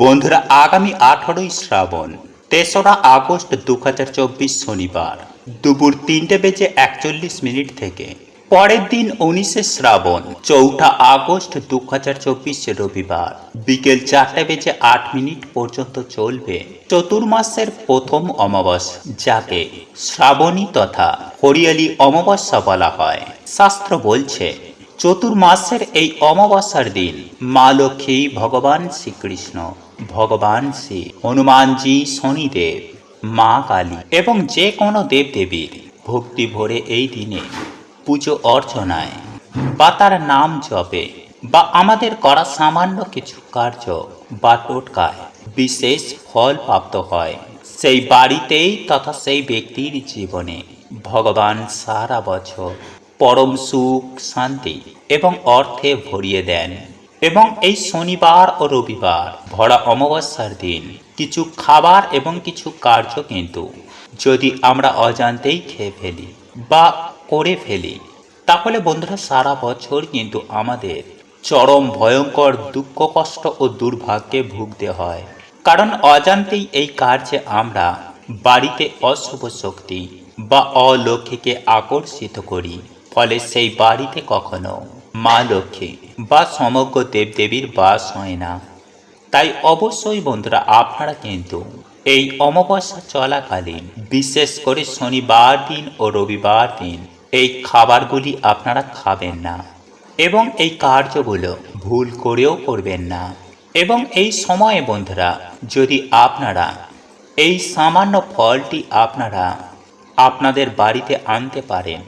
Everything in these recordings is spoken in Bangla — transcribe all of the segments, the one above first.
বন্ধুরা, আগামী আঠারোই শ্রাবণ, তেসরা আগস্ট দু শনিবার, দুপুর তিনটে বেজে একচল্লিশ মিনিট থেকে। পরের দিন উনিশে শ্রাবণ, চৌঠা আগস্ট দু হাজার চব্বিশ রবিবার, বিকেল চারটে বেজে আট মিনিট পর্যন্ত চলবে চতুর্মাসের প্রথম অমাবস্যা, যাকে শ্রাবণী তথা হরিয়ালি অমাবস্যা বলা হয়। শাস্ত্র বলছে, চতুর্মাসের এই অমাবস্যার দিন মা লক্ষ্মী ভগবান শ্রীকৃষ্ণ ভগবান শ্রী হনুমানজি শনিদেব, মা কালী এবং যে কোনো দেবদেবীর ভক্তি ভরে এই দিনে পুজো অর্চনায় বা তার নাম জপে বা আমাদের করা সামান্য কিছু কার্য বা টোটকায় বিশেষ ফল প্রাপ্ত হয়, সেই বাড়িতেই তথা সেই ব্যক্তির জীবনে ভগবান সারা বছর পরম সুখ, শান্তি এবং অর্থে ভরিয়ে দেন। এবং এই শনিবার ও রবিবার ভরা অমাবস্যার দিন কিছু খাবার এবং কিছু কার্য কিন্তু যদি আমরা অজান্তেই খেয়ে ফেলি বা করে ফেলি, তাহলে বন্ধুরা সারা বছর কিন্তু আমাদের চরম ভয়ঙ্কর দুঃখ, কষ্ট ও দুর্ভাগ্যে ভুগতে হয়। কারণ অজান্তেই এই কার্যে আমরা বাড়িতে অশুভ শক্তি বা অলৌকিকে আকর্ষিত করি, ফলে সেই বাড়িতে কখনো মা লক্ষ্মী, বা সমগ্র দেবদেবীর বাস হয় না। তাই অবশ্যই বন্ধুরা আপনারা কিন্তু এই অমাবস্যা চলাকালীন, বিশেষ করে শনিবার দিন ও রবিবার দিন, এই খাবারগুলি আপনারা খাবেন না এবং এই কার্যগুলো ভুল করেও করবেন না। এবং এই সময়ে বন্ধুরা, যদি আপনারা এই সামান্য ফলটি আপনারা আপনাদের বাড়িতে আনতে পারেন,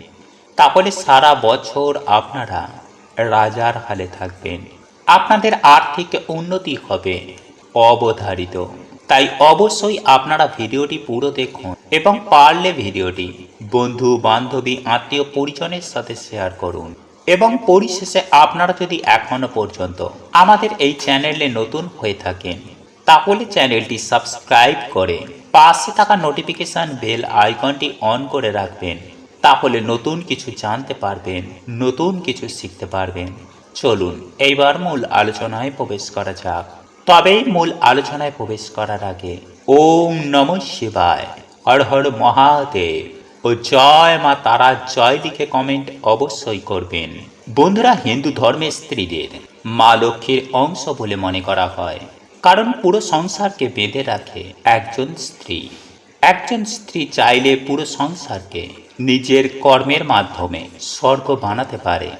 তাহলে সারা বছর আপনারা রাজার হালে থাকবেন। আপনাদের আর্থিক উন্নতি হবে, অবধারিত। তাই অবশ্যই আপনারা ভিডিওটি পুরো দেখুন এবং পারলে ভিডিওটি বন্ধু, বান্ধবী, আত্মীয় পরিজনের সাথে শেয়ার করুন। এবং পরিশেষে আপনারা যদি এখনও পর্যন্ত আমাদের এই চ্যানেলে নতুন হয়ে থাকেন, তাহলে চ্যানেলটি সাবস্ক্রাইব করে পাশে থাকা নোটিফিকেশন বেল আইকনটি অন করে রাখবেন। তাহলে নতুন কিছু জানতে পারবেন, নতুন কিছু শিখতে পারবেন। চলুন, এইবার মূল আলোচনায় প্রবেশ করা যাক। তবেই মূল আলোচনায় প্রবেশ করার আগে ওম নম শিবায়, হর হর মহাদেব, ও জয় মা তারা জয় লিখে কমেন্ট অবশ্যই করবেন। বন্ধুরা, হিন্দু ধর্মের স্ত্রীদের মা লক্ষ্মীর অংশ বলে মনে করা হয়। কারণ পুরো সংসারকে বেঁধে রাখে একজন স্ত্রী। একজন স্ত্রী চাইলে পুরো সংসারকে নিজের কর্মের মাধ্যমে স্বর্গ বানাতে পারে।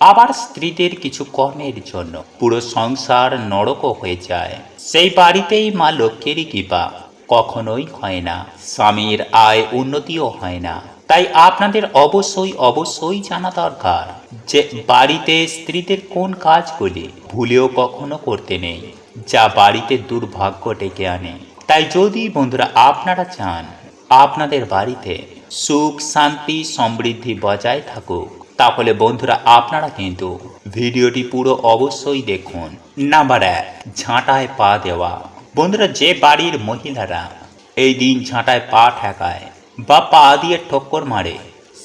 আবার স্ত্রীদের কিছু কর্মের জন্য পুরো সংসার নরকও হয়ে যায়। সেই বাড়িতেই মা লক্ষ্মীরই কৃপা কখনোই হয় না। স্বামীর আয় উন্নতিও হয় না। তাই আপনাদের অবশ্যই অবশ্যই জানা দরকার যে বাড়িতে স্ত্রীদের কোন কাজগুলি ভুলেও কখনো করতে নেই, যা বাড়িতে দুর্ভাগ্য ডেকে আনে। তাই যদি বন্ধুরা আপনারা চান আপনাদের বাড়িতে সুখ, শান্তি, সমৃদ্ধি বজায় থাকুক। তাহলে বন্ধুরা, আপনারা কিন্তু ভিডিওটি পুরো অবশ্যই দেখুন। নাম্বার এক, ঝাঁটায় পা দেওয়া। বন্ধুরা, যে বাড়ির মহিলারা এই দিন ঝাঁটায় পা ঠেকায় বা পা দিয়ে ঠক্কর মারে,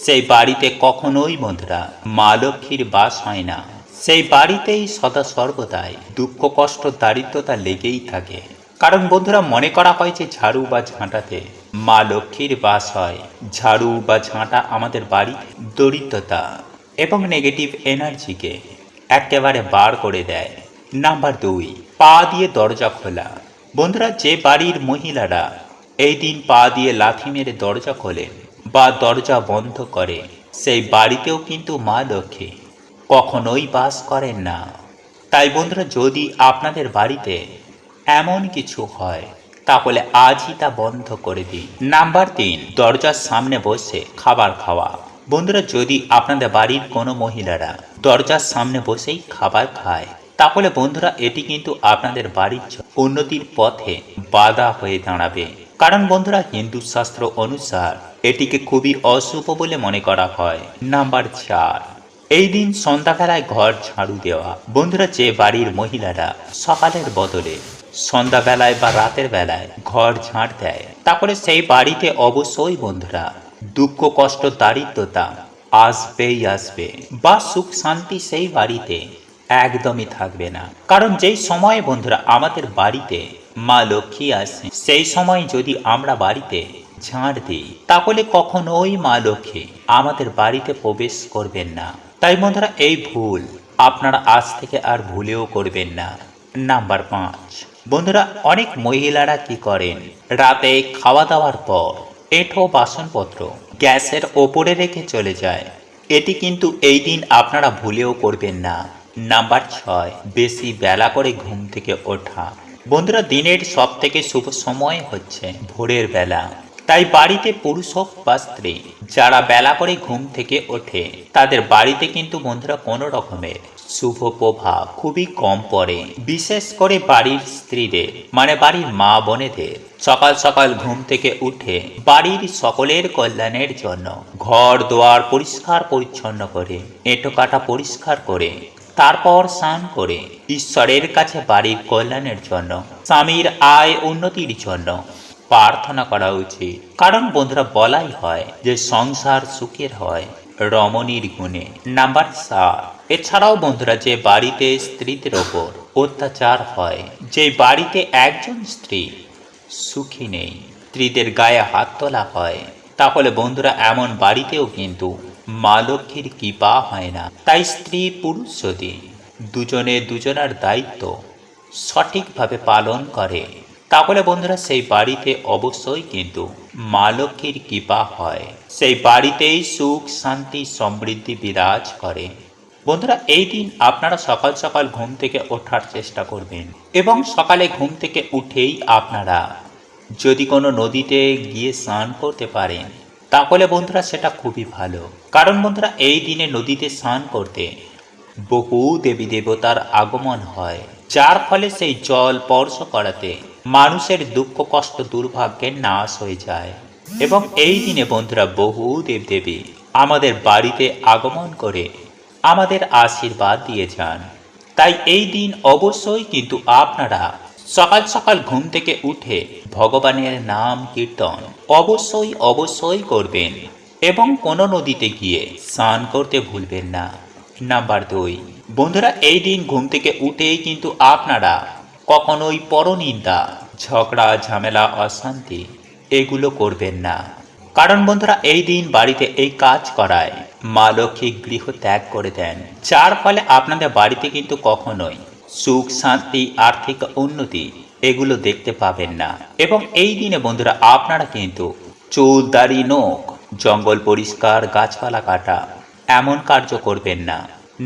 সেই বাড়িতে কখনোই বন্ধুরা মা লক্ষ্মীর বাস হয় না। সেই বাড়িতেই সদা সর্বদাই দুঃখ, কষ্ট, দারিদ্রতা লেগেই থাকে। কারণ বন্ধুরা, মনে করা হয় যে ঝাড়ু বা ঝাঁটাতে মা লক্ষ্মীর বাস হয়। ঝাড়ু বা ঝাঁটা আমাদের বাড়ি দরিদ্রতা এবং নেগেটিভ এনার্জিকে একেবারে বার করে দেয়। নাম্বার দুই, পা দিয়ে দরজা খোলা। বন্ধুরা, যে বাড়ির মহিলারা এই দিন পা দিয়ে লাথি মেরে দরজা খোলেন বা দরজা বন্ধ করে, সেই বাড়িতেও কিন্তু মা লক্ষ্মী কখনোই বাস করেন না। তাই বন্ধুরা, যদি আপনাদের বাড়িতে এমন কিছু হয় তাহলে আজই তা বন্ধ করে দিন নাম্বার তিন, দরজার সামনে বসে খাবার খাওয়া। বন্ধুরা, যদি আপনাদের বাড়ির কোনো মহিলারা দরজার সামনে বসেই খাবার খায়, তাহলে বন্ধুরা, এটি কিন্তু আপনাদের বাড়ির উন্নতির পথে বাধা হয়ে দাঁড়াবে। কারণ বন্ধুরা, হিন্দু শাস্ত্র অনুসার এটিকে খুবই অশুভ বলে মনে করা হয়। নাম্বার চার, এই দিন সন্ধ্যাবেলায় ঘর ঝাড়ু দেওয়া। বন্ধুরা, যে বাড়ির মহিলারা সকালের বদলে সন্ধ্যাবেলায় বা রাতের বেলায় ঘর ঝাঁট দেয়। তারপরে সেই বাড়িতে অবশ্যই বন্ধুরা, দুঃখ, কষ্ট, দারিদ্রতা আসবেই আসবে বা সুখ, শান্তি সেই বাড়িতে একদমই থাকবে না। কারণ যেই সময়ে বন্ধুরা আমাদের বাড়িতে মা লক্ষ্মী আসে, সেই সময় যদি আমরা বাড়িতে ঝাঁট দিই, তাহলে কখনোই মা লক্ষ্মী আমাদের বাড়িতে প্রবেশ করবেন না। তাই বন্ধুরা, এই ভুল আপনারা আজ থেকে আর ভুলেও করবেন না। নাম্বার পাঁচ। বন্ধুরা, অনেক মহিলারা কি করেন? রাতে খাওয়া দাওয়ার পর এঁঠো বাসনপত্র গ্যাসের ওপরে রেখে চলে যায়। এটি কিন্তু এই দিন আপনারা ভুলেও করবেন না। নাম্বার ছয়, বেশি বেলা করে ঘুম থেকে ওঠা। বন্ধুরা, দিনের সব থেকে শুভ সময় হচ্ছে ভোরের বেলা। তাই বাড়িতে পুরুষ হোক বা স্ত্রী, যারা বেলা করে ঘুম থেকে ওঠে, তাদের বাড়িতে কিন্তু বন্ধুরা কোনো রকমের শুভ প্রভাব খুবই কম পড়ে, বিশেষ করে বাড়ির স্ত্রীদের মানে বাড়ির মা বোনেদের। সকাল সকাল ঘুম থেকে উঠে বাড়ির সকলের কল্যাণের জন্য ঘর দোয়ার পরিষ্কার পরিচ্ছন্ন করে, এঁটো কাটা পরিষ্কার করে, তারপর স্নান করে ঈশ্বরের কাছে বাড়ির কল্যাণের জন্য, স্বামীর আয় উন্নতির জন্য প্রার্থনা করা উচিত। কারণ বন্ধুরা, বলাই হয় যে সংসার সুখের হয়, রমণীর গুণে। নাম্বার সাত। এছাড়াও বন্ধুরা, যে বাড়িতে স্ত্রীদের ওপর অত্যাচার হয়, যে বাড়িতে একজন স্ত্রী সুখী নেই, স্ত্রীদের গায়ে হাত তোলা হয়, তাহলে বন্ধুরা, এমন বাড়িতেও কিন্তু মা লক্ষ্মীর কৃপা হয় না। তাই স্ত্রী পুরুষ যদি দুজনে দুজনার দায়িত্ব সঠিকভাবে পালন করে, তাহলে বন্ধুরা, সেই বাড়িতে অবশ্যই কিন্তু মা লক্ষ্মীর কৃপা হয়। সেই বাড়িতেই সুখ, শান্তি, সমৃদ্ধি বিরাজ করে। বন্ধুরা, এই দিন আপনারা সকাল সকাল ঘুম থেকে ওঠার চেষ্টা করবেন এবং সকালে ঘুম থেকে উঠেই আপনারা যদি কোনো নদীতে গিয়ে স্নান করতে পারেন, তাহলে বন্ধুরা সেটা খুবই ভালো। কারণ বন্ধুরা, এই দিনে নদীতে স্নান করতে বহু দেবী দেবতার আগমন হয়। যার ফলে সেই জল স্পর্শ করাতে মানুষের দুঃখ, কষ্ট, দুর্ভাগ্যের নাশ হয়ে যায়। এবং এই দিনে বন্ধুরা বহু দেবদেবী আমাদের বাড়িতে আগমন করে আমাদের আশীর্বাদ দিয়ে যান। তাই এই দিন অবশ্যই কিন্তু আপনারা সকাল সকাল ঘুম থেকে উঠে ভগবানের নাম কীর্তন অবশ্যই অবশ্যই করবেন এবং কোনো নদীতে গিয়ে স্নান করতে ভুলবেন না। নাম্বার দুই, বন্ধুরা, এই দিন ঘুম থেকে উঠেই কিন্তু আপনারা কখনোই পরনিন্দা, ঝগড়া, ঝামেলা, অশান্তি এগুলো করবেন না। কারণ বন্ধুরা, এই দিন বাড়িতে এই কাজ করায়। মা লক্ষ্মী গৃহ ত্যাগ করে দেন। যার ফলে আপনাদের বাড়িতে কিন্তু কখনোই সুখ, শান্তি, আর্থিক উন্নতি এগুলো দেখতে পাবেন না। এবং এই দিনে বন্ধুরা, আপনারা কিন্তু চুল, দাড়ি জঙ্গল পরিষ্কার, গাছপালা কাটা এমন কার্য করবেন না।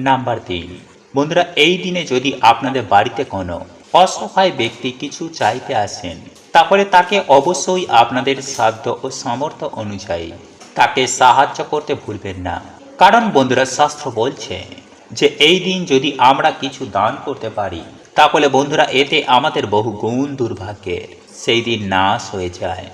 নাম্বার তিন, বন্ধুরা, এই দিনে যদি আপনাদের বাড়িতে কোনো অসহায় ব্যক্তি কিছু চাইতে আসেন তাহলে তাকে অবশ্যই আপনাদের সাধ্য ও সামর্থ্য অনুযায়ী তাকে সাহায্য করতে ভুলবেন না। কারণ বন্ধুরা, শাস্ত্র বলছে যে, এই দিন যদি আমরা কিছু দান করতে পারি, তাহলে বন্ধুরা, এতে আমাদের বহু গুণ দুর্ভাগ্যের সেই দিন নাশ হয়ে যায়।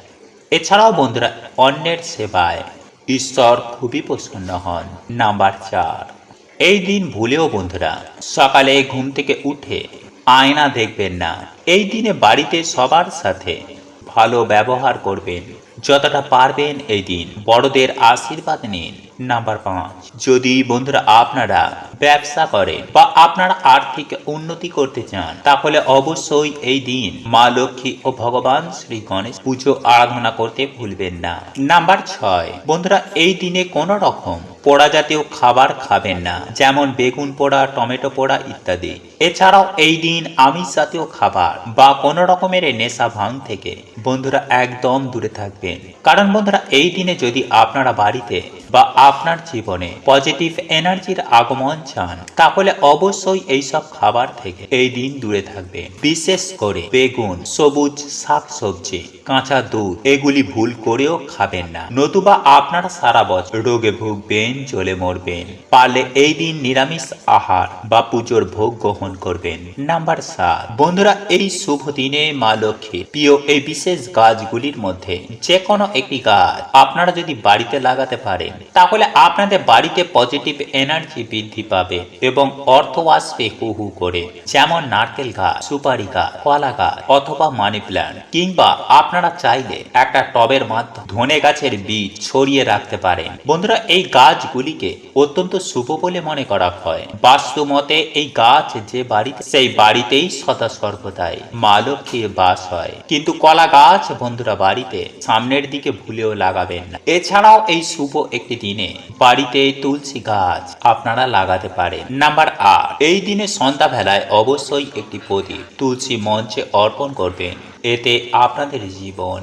এছাড়াও বন্ধুরা, অন্যের সেবায় ঈশ্বর খুবই প্রসন্ন হন। নাম্বার চার, এই দিন ভুলেও বন্ধুরা, সকালে ঘুম থেকে উঠে আয়না দেখবেন না। এই দিনে বাড়িতে সবার সাথে ভালো ব্যবহার করবেন। যতটা পারবেন এই দিন। বড়দের আশীর্বাদ নিন। নাম্বার পাঁচ। যদি বন্ধুরা আপনারা ব্যবসা করেন বা আপনারা আর্থিক উন্নতি করতে চান, তাহলে অবশ্যই এই দিন মা লক্ষ্মী ও ভগবান শ্রী গণেশ পুজো আরাধনা করতে ভুলবেন না। নাম্বার ছয়, বন্ধুরা এই দিনে কোনো রকম পোড়া জাতীয় খাবার খাবেন না, যেমন বেগুন পোড়া, টমেটো পোড়া ইত্যাদি। এছাড়াও এই দিন আমিষ জাতীয় খাবার বা কোনো রকমের নেশা ভাঙ থেকে বন্ধুরা একদম দূরে থাকবেন। কারণ বন্ধুরা এই দিনে যদি আপনারা বাড়িতে বা আপনার জীবনে পজিটিভ এনার্জির আগমন চান, তাহলে অবশ্যই এইসব খাবার থেকে এই দিন দূরে থাকবে বিশেষ করে বেগুন, সবুজ শাক সবজি কাঁচা দুধ, এগুলি ভুল করেও খাবেন না। নতুবা আপনারা সারা বছর রোগে ভুগবেন চলে মরবেন। পারলে এই দিন নিরামিষ আহার বা পুজোর ভোগ গ্রহণ করবেন। নাম্বার সাত। বন্ধুরা, এই শুভ দিনে মা লক্ষ্মী প্রিয় এই বিশেষ গাছগুলির মধ্যে যে কোনো একটি গাছ আপনারা যদি বাড়িতে লাগাতে পারেন, তাহলে তাহলে আপনাদের বাড়িতে পজিটিভ এনার্জি বৃদ্ধি পাবে এবং অর্থ আসবে হু হু করে, যেমন নারকেল গাছ, সুপারি গাছ, কলা গাছ অথবা মানি প্ল্যান্ট। কিংবা আপনারা চাইলে একটা টবের মাধ্যমে ধনে গাছের বীজ ছড়িয়ে রাখতে পারেন। বন্ধুরা, এই গাছগুলিকে অত্যন্ত শুভ বলে মনে করা হয়। বাস্তু মতে, এই গাছ যে বাড়িতে, সেই বাড়িতেই সদা সর্বদাই মা লক্ষ্মীর বাস হয়। কিন্তু কলা গাছ বন্ধুরা বাড়িতে সামনের দিকে ভুলেও লাগাবেন না। এছাড়াও এই শুভ একটি দিনে বাড়িতে তুলসী গাছ আপনারা লাগাতে পারেন। নাম্বার আট, এই দিনে সন্ধ্যাবেলায় অবশ্যই একটি প্রদীপ তুলসী মঞ্চে অর্পণ করবেন। এতে আপনাদের জীবন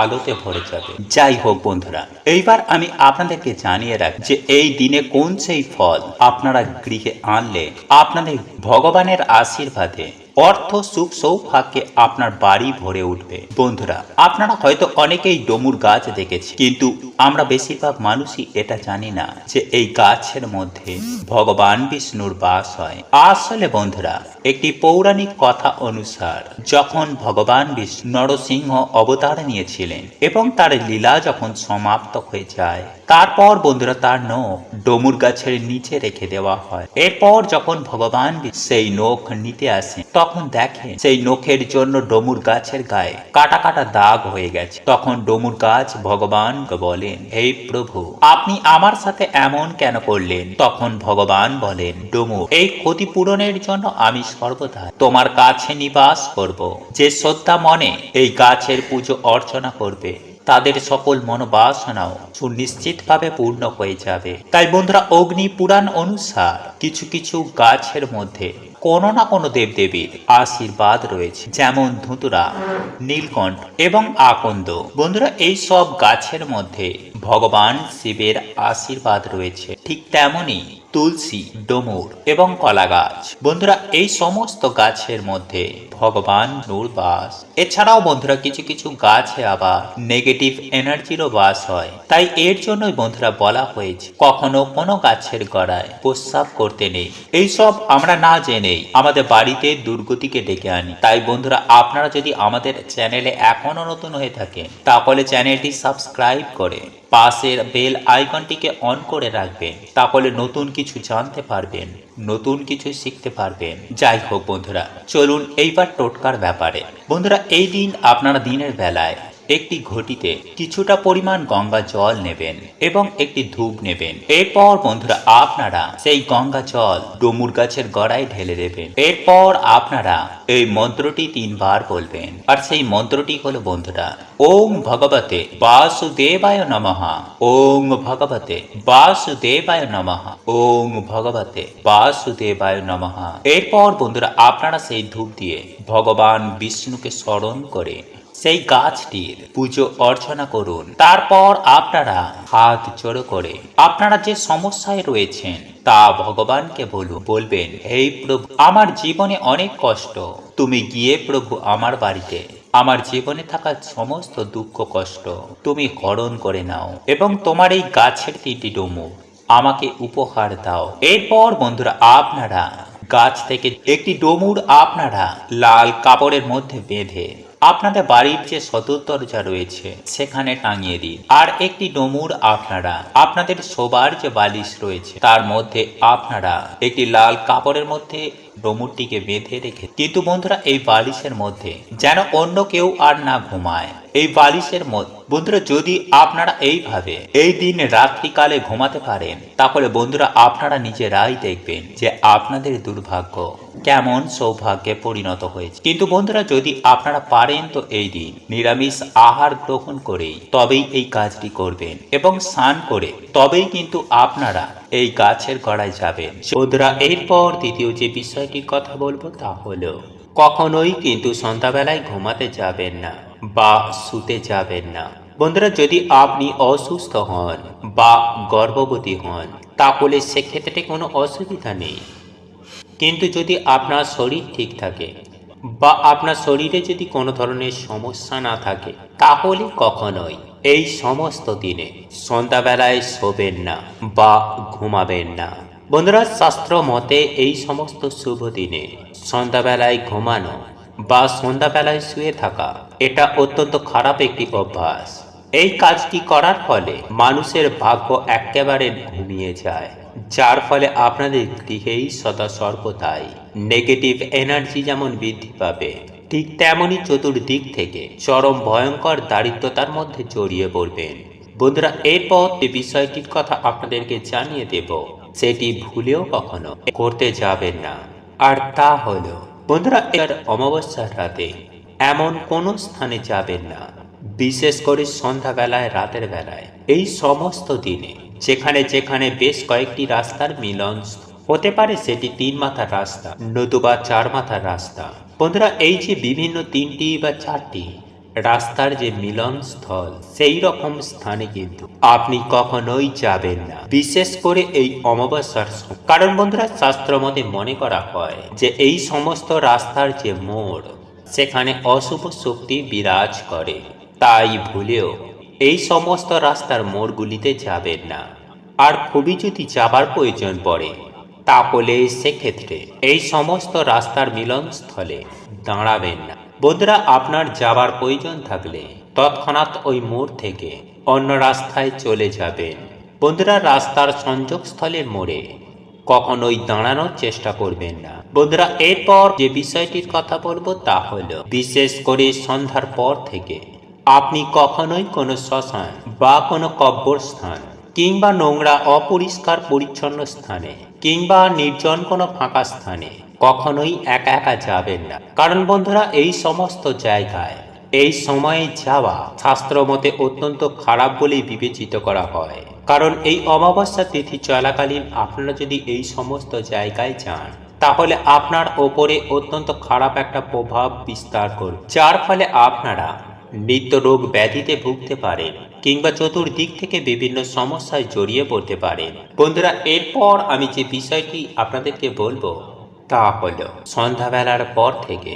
আলোতে ভরে যাবে। যাই হোক বন্ধুরা, এইবার আমি আপনাদেরকে জানিয়ে রাখি যে এই দিনে কোন সেই ফল আপনারা গৃহে আনলে আপনাদের ভগবানের আশীর্বাদে অর্থ, সুখ, সৌভাগ্যে আপনার বাড়ি ভরে উঠবে। বন্ধুরা, আপনারা হয়তো অনেকেই ডমুর গাছ দেখেছি, কিন্তু আমরা বেশিরভাগ মানুষই এটা জানি না যে এই গাছের মধ্যে ভগবান বিষ্ণুর বাস হয়। আসলে বন্ধুরা, একটি পৌরাণিক কথা অনুসার, যখন ভগবান বিষ্ণু নরসিংহ অবতার নিয়েছিলেন এবং তার লীলা যখন সমাপ্ত হয়ে যায়, তারপর বন্ধুরা তার নখ ডমুর গাছের নিচে রেখে দেওয়া হয়। এরপর যখন ভগবান সেই নখ নিতে আসেন তখন দেখেন সেই নখের জন্য ডমুর গাছের গায়ে কাটা কাটা দাগ হয়ে গেছে। তখন ডমুর গাছ ভগবান বলেন, হে প্রভু, আপনি আমার সাথে এমন কেন করলেন? তখন ভগবান বলেন ডমুর এই ক্ষতিপূরণের জন্য আমি সর্বদা তোমার কাছে নিবাস করব। যে শ্রদ্ধা মনে এই গাছের পুজো অর্চনা করবে, তাদের সকল মনোবাসনাও সুনিশ্চিতভাবে পূর্ণ হয়ে যাবে। তাই বন্ধুরা অগ্নি পুরাণ অনুসার কিছু কিছু গাছের মধ্যে কোনো না কোনো দেবদেবীর আশীর্বাদ রয়েছে, যেমন ধুতুরা, নীলকণ্ঠ এবং আকন্দ। বন্ধুরা, এই সব গাছের মধ্যে ভগবান শিবের আশীর্বাদ রয়েছে, ঠিক তেমনই তুলসী, ডমুর এবং কলা গাছ বন্ধুরা, এই সমস্ত গাছের মধ্যে ভগবান নূর বাস এছাড়াও বন্ধুরা, কিছু কিছু গাছে আবার নেগেটিভ এনার্জিরও বাস হয়। তাই এর জন্যই বন্ধুরা বলা হয়েছে, কখনো কোনো গাছের গড়ায় প্রস্রাব করতে নেই। এইসব আমরা না জেনেই আমাদের বাড়িতে দুর্গতিকে ডেকে আনি। তাই বন্ধুরা, আপনারা যদি আমাদের চ্যানেলে এখনও নতুন হয়ে থাকেন, তাহলে চ্যানেলটি সাবস্ক্রাইব করে পাশের বেল আইকনটিকে অন করে রাখবেন, তাহলে নতুন কিছু জানতে পারবেন, নতুন কিছু শিখতে পারবেন। যাই হোক বন্ধুরা, চলুন এইবার টোটকার ব্যাপারে। বন্ধুরা, এই দিন আপনারা দিনের বেলায় একটি ঘটিতে কিছুটা পরিমাণ গঙ্গা জল নেবেন এবং একটি ধূপ নেবেন। এরপর বন্ধুরা, আপনারা সেই গঙ্গা জল ডুমুর গাছের গড়ায় ঢেলে দেবেন। এরপর আপনারা এই মন্ত্রটি তিনবার বলবেন। আর সেই মন্ত্রটি হলো বন্ধুরা, ওম ভগবতে বাসুদেবায় নমহা ওম ভগবতে বাসুদেবায় নমহা ওম ভগবতে বাসুদেবায় নমহা এরপর বন্ধুরা, আপনারা সেই ধূপ দিয়ে ভগবান বিষ্ণুকে স্মরণ করে সেই গাছটির পুজো অর্চনা করুন। তারপর আপনারা হাত জড়ো করে আপনারা যে সমস্যায় রয়েছেন তা ভগবানকে বলুন, বলবেন হে প্রভু, আমার জীবনে অনেক কষ্ট। তুমি গিয়ে প্রভু আমার বাড়িতে। আমার জীবনে থাকা সমস্ত দুঃখ, কষ্ট তুমি হরণ করে নাও এবং তোমার এই গাছের তিনটি ডুমু আমাকে উপহার দাও। এরপর বন্ধুরা, আপনারা গাছ থেকে একটি ডমুর আপনারা লাল কাপড়ের মধ্যে বেঁধে আপনাদের বাড়ির যে সদর দরজা রয়েছে, সেখানে টাঙিয়ে দিন। আর একটি ডমুর আপনারা, আপনাদের শোবার যে বালিশ রয়েছে, তার মধ্যে আপনারা একটি লাল কাপড়ের মধ্যে ডমুরটিকে বেঁধে রেখে, কিন্তু বন্ধুরা, এই বালিশের মধ্যে যেন অন্য কেউ আর না ঘুমায়। এই বালিশের মধ্যে, বন্ধুরা, যদি আপনারা এইভাবে এই দিন রাত্রিকালে ঘুমাতে পারেন, তাহলে বন্ধুরা, আপনারা নিজেরাই দেখবেন যে আপনাদের দুর্ভাগ্য কেমন সৌভাগ্যে পরিণত হয়েছে। কিন্তু বন্ধুরা, যদি আপনারা পারেন তো এই দিন নিরামিষ আহার গ্রহণ করেই তবেই এই কাজটি করবেন এবং স্নান করে তবেই কিন্তু আপনারা এই গাছের গড়ায় যাবেন বন্ধুরা এরপর দ্বিতীয় যে বিষয়টির কথা বলব তা হলো, কখনোই কিন্তু সন্ধ্যাবেলায় ঘুমাতে যাবেন না বা শুতে যাবেন না। বন্ধুরা, যদি আপনি অসুস্থ হন বা গর্ভবতী হন, তাহলে সেক্ষেত্রে কোনো অসুবিধা নেই। কিন্তু যদি আপনার শরীর ঠিক থাকে বা আপনার শরীরে যদি কোনো ধরনের সমস্যা না থাকে, তাহলে কখনোই। এই সমস্ত দিনে সন্ধ্যাবেলায় শোবেন না বা ঘুমাবেন না। বন্ধুরা, শাস্ত্র মতে এই সমস্ত শুভ দিনে সন্ধ্যাবেলায় ঘুমানো বা সন্ধ্যাবেলায় শুয়ে থাকা, এটা অত্যন্ত খারাপ একটি অভ্যাস। এই কাজটি করার ফলে মানুষের ভাগ্য একেবারে ঘুমিয়ে যায়, যার ফলে আপনাদের গৃহেই সদা সর্বদাই নেগেটিভ এনার্জি যেমন বৃদ্ধি পাবে ঠিক তেমনই চতুর্দিক থেকে চরম ভয়ঙ্কর দারিদ্রতার মধ্যে জড়িয়ে পড়বেন। বন্ধুরা, এরপর যে বিষয়টির কথা আপনাদেরকে জানিয়ে দেব, সেটি ভুলেও কখনো করতে যাবেন না। আর তা হলো, বন্ধুরা, এর অমাবস্যার রাতে এমন কোনো স্থানে যাবেন না, বিশেষ করে সন্ধ্যাবেলায়, রাতের বেলায়। এই সমস্ত দিনে যেখানে যেখানে বেশ কয়েকটি রাস্তার মিলন হতে পারে সেটি তিন মাথার রাস্তা, নতুবা চার মাথার রাস্তা। বন্ধুরা, এই যে বিভিন্ন তিনটি বা চারটি রাস্তার যে মিলন স্থল সেই রকম স্থানে কিন্তু আপনি কখনোই যাবেন না। বিশেষ করে এই অমাবস্যার কারণ বন্ধুরা শাস্ত্র মতে মনে করা হয় যে এই সমস্ত রাস্তার যে মোড়, সেখানে অশুভ শক্তি বিরাজ করে। তাই ভুলেও এই সমস্ত রাস্তার মোড়গুলিতে যাবেন না। আর খুবই যদি যাবার প্রয়োজন পড়ে তাহলে সেক্ষেত্রে এই সমস্ত রাস্তার মিলনস্থলে দাঁড়াবেন না। বন্ধুরা, আপনার যাবার প্রয়োজন থাকলে তৎক্ষণাৎ ওই মোড় থেকে অন্য রাস্তায় চলে যাবেন। বন্ধুরা, রাস্তার সংযোগস্থলের মোড়ে কখনোই দাঁড়ানোর চেষ্টা করবেন না। বন্ধুরা, এরপর যে বিষয়টির কথা বলব তা হলো, বিশেষ করে সন্ধ্যার পর থেকে আপনি কখনোই কোনো শ্মশান বা কোনো কব্বর স্থান কিংবা নোংরা, অপরিষ্কার, পরিচ্ছন্ন স্থানে কিংবা নির্জন কোনো ফাঁকা স্থানে কখনোই একা একা যাবেন না। কারণ বন্ধুরা, এই সমস্ত জায়গায়, এই সময়ে যাওয়া শাস্ত্র মতে অত্যন্ত খারাপ বলেই বিবেচিত করা হয়। কারণ এই অমাবস্যা তিথি চলাকালীন আপনারা যদি এই সমস্ত জায়গায় যান, তাহলে আপনার ওপরে অত্যন্ত খারাপ একটা প্রভাব বিস্তার করবে। যার ফলে আপনারা নিত্য রোগ ব্যাধিতে ভুগতে পারেন। কিংবা চতুর্দিক থেকে বিভিন্ন সমস্যায় জড়িয়ে পড়তে পারেন বন্ধুরা, এরপর আমি যে বিষয়টি আপনাদেরকে বলব তা হলো সন্ধ্যাবেলার পর থেকে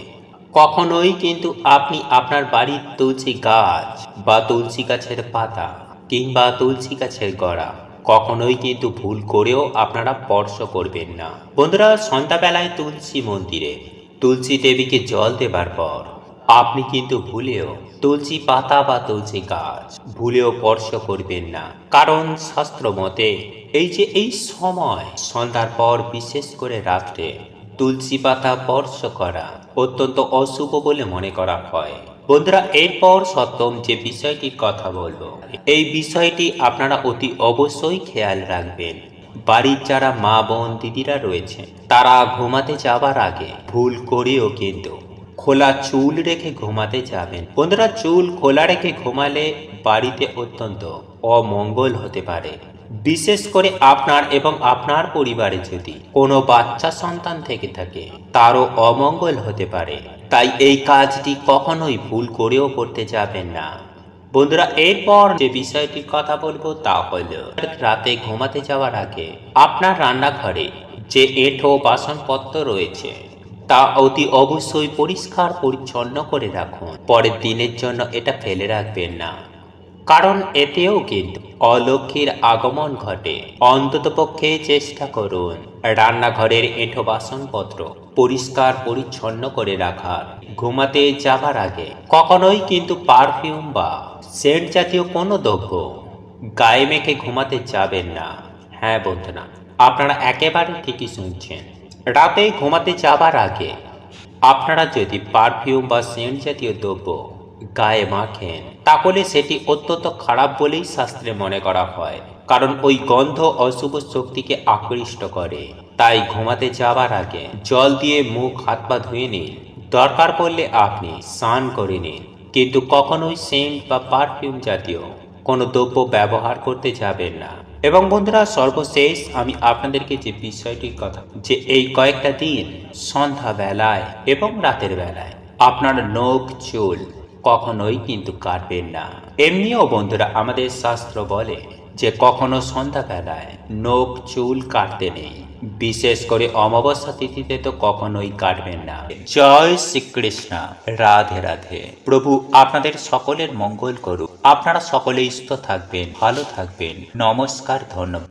কখনোই কিন্তু আপনি আপনার বাড়ির তুলসী গাছ বা তুলসী গাছের পাতা কিংবা তুলসী গাছের গড়া কখনোই কিন্তু ভুল করেও আপনারা স্পর্শ করবেন না। বন্ধুরা, সন্ধ্যাবেলায় তুলসী মন্দিরে তুলসী দেবীকে জল দেবার পর আপনি কিন্তু ভুলেও তুলসী পাতা বা তুলসী গাছ ভুলেও স্পর্শ করবেন না। কারণ শাস্ত্র মতে এই যে এই সময় সন্ধ্যার পর বিশেষ করে রাত্রে তুলসী পাতা স্পর্শ করা অত্যন্ত অশুভ বলে মনে করা হয়। বন্ধুরা, এরপর সপ্তম যে বিষয়টির কথা বলব, এই বিষয়টি আপনারা অতি অবশ্যই খেয়াল রাখবেন। বাড়ির যারা মা বোন দিদিরা রয়েছে, তারা ঘুমাতে যাবার আগে ভুল করেও কিন্তু খোলা চুল রেখে ঘুমাতে যাবেন। বন্ধুরা, চুল খোলা রেখে ঘুমালে বাড়িতে অত্যন্ত অমঙ্গল হতে পারে। বিশেষ করে আপনার এবং আপনার পরিবারে যদি কোনো বাচ্চা সন্তান থেকে থাকে, তারও অমঙ্গল হতে পারে। তাই এই কাজটি কখনোই ভুল করেও করতে যাবেন না। বন্ধুরা, এরপর যে বিষয়টির কথা বলব তা হলো, রাতে ঘুমাতে যাওয়ার আগে আপনার রান্নাঘরে যে এঁঠো বাসনপত্র রয়েছে তা অতি অবশ্যই পরিষ্কার পরিচ্ছন্ন করে রাখুন। পরের দিনের জন্য এটা ফেলে রাখবেন না। কারণ এতেও কিন্তু অলক্ষীর আগমন ঘটে। অন্ততপক্ষে চেষ্টা করুন। রান্নাঘরের এঁঠো বাসনপত্র পরিষ্কার পরিচ্ছন্ন করে রাখার। ঘুমাতে যাবার আগে কখনোই কিন্তু পারফিউম বা সেন্ট জাতীয় কোনো দ্রব্য গায়ে মেখে ঘুমাতে যাবেন না। হ্যাঁ বন্ধুরা, আপনারা একেবারে ঠিকই শুনছেন। রাতে ঘুমাতে যাবার আগে আপনারা যদি পারফিউম বা সেন্ট জাতীয় দ্রব্য গায়ে মাখেন, তাহলে সেটি অত্যন্ত খারাপ বলেই শাস্ত্রে মনে করা হয়। কারণ ওই গন্ধ অশুভ শক্তিকে আকৃষ্ট করে। তাই ঘুমাতে যাবার আগে জল দিয়ে মুখ, হাত পা ধুয়ে নিন। দরকার পড়লে আপনি স্নান করে নিন। কিন্তু কখনোই সেন্ট বা পারফিউম জাতীয় কোনো দ্রব্য ব্যবহার করতে যাবেন না। এবং বন্ধুরা, সর্বশেষ আমি আপনাদেরকে যে বিষয়টির কথা, যে এই কয়েকটা দিন সন্ধ্যা বেলায় এবং রাতের বেলায় আপনার নখ চুল কখনোই কিন্তু কাটবেন না। এমনিও বন্ধুরা, আমাদের শাস্ত্র বলে যে কখনো সন্ধ্যাবেলায় নখ চুল কাটতে নেই। বিশেষ করে অমাবস্যা তিথিতে তো কখনোই কাটবেন না। জয় শ্রীকৃষ্ণ। রাধে রাধে। প্রভু, আপনাদের সকলের মঙ্গল করুক। আপনারা সকলে সুস্থ থাকবেন, ভালো থাকবেন। নমস্কার, ধন্যবাদ।